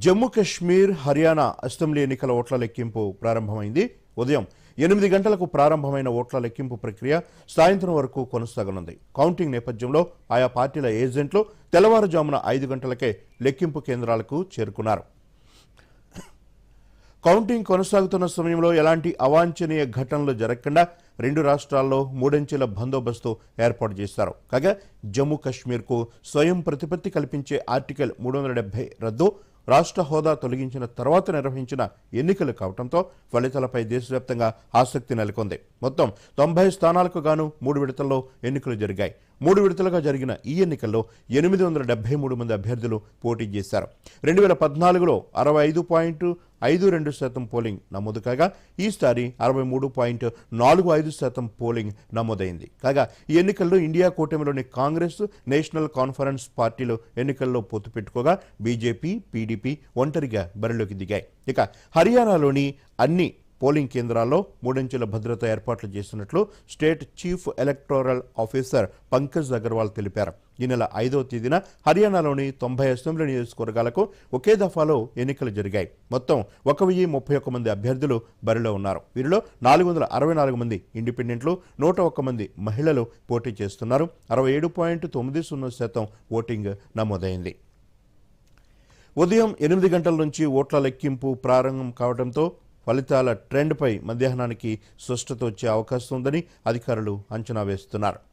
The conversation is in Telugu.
జమ్మూ కాశ్మీర్ హర్యానా అసెంబ్లీ ఎన్నికల ఓట్ల లెక్కింపు ప్రారంభమైంది. ఉదయం ఎనిమిది గంటలకు ప్రారంభమైన ఓట్ల లెక్కింపు ప్రక్రియ సాయంత్రం వరకు కొనసాగనుంది. కౌంటింగ్ నేపథ్యంలో ఆయా పార్టీల ఏజెంట్లు తెల్లవారుజామున ఐదు గంటలకే లెక్కింపు కేంద్రాలకు చేరుకున్నారు. కౌంటింగ్ కొనసాగుతున్న సమయంలో ఎలాంటి అవాంఛనీయ ఘటనలు జరగకుండా రెండు రాష్ట్రాల్లో మూడంచెల బందోబస్తు ఏర్పాటు చేశారు. కాగా జమ్మూ కాశ్మీర్కు స్వయం ప్రతిపత్తి కల్పించే ఆర్టికల్ మూడు వందల డెబ్బై రద్దు రాష్ట్ర హోదా తొలగించిన తర్వాత నిర్వహించిన ఎన్నికలు కావడంతో ఫలితాలపై దేశవ్యాప్తంగా ఆసక్తి నెలకొంది. మొత్తం తొంభై స్థానాలకు గాను మూడు విడతల్లో ఎన్నికలు జరిగాయి. మూడు విడతలుగా జరిగిన ఈ ఎన్నికల్లో ఎనిమిది వందల డెబ్బై మూడు మంది అభ్యర్థులు పోటీ చేశారు. రెండు వేల పద్నాలుగులో అరవై ఐదు పాయింట్ ఐదు రెండు శాతం పోలింగ్ నమోదు కాగా ఈసారి అరవై మూడు పాయింట్ నాలుగు ఐదు శాతం పోలింగ్ నమోదైంది. కాగా ఈ ఎన్నికల్లో ఇండియా కూటమిలోని కాంగ్రెస్ నేషనల్ కాన్ఫరెన్స్ పార్టీలు ఎన్నికల్లో పొత్తు పెట్టుకోగా బీజేపీ పీడీపీ ఒంటరిగా బరిలోకి దిగాయి. ఇక హర్యానాలోని అన్ని పోలింగ్ కేంద్రాల్లో మూడంచెల భద్రత ఏర్పాట్లు చేసినట్లు state chief electoral officer Pankaj Agarwal తెలిపారు. ఈ నెల ఐదవ తేదీన హర్యానాలోని తొంభై అసెంబ్లీ నియోజకవర్గాలకు ఒకే దఫాలో ఎన్నికలు జరిగాయి. మొత్తం ఒక వెయ్యి ముప్పై ఒక్క మంది అభ్యర్థులు బరిలో ఉన్నారు. వీరిలో నాలుగు వందల అరవై నాలుగు మంది ఇండిపెండెంట్లు నూట ఒక్క మంది మహిళలు పోటీ చేస్తున్నారు. అరవై ఏడు పాయింట్ తొమ్మిది సున్నా శాతం ఓటింగ్ నమోదైంది. ఉదయం ఎనిమిది గంటల నుంచి ఓట్ల లెక్కింపు ప్రారంభం కావడంతో ఫలితాల ట్రెండ్పై మధ్యాహ్నానికి స్పష్టత వచ్చే అవకాశం ఉందని అధికారులు అంచనా వేస్తున్నారు.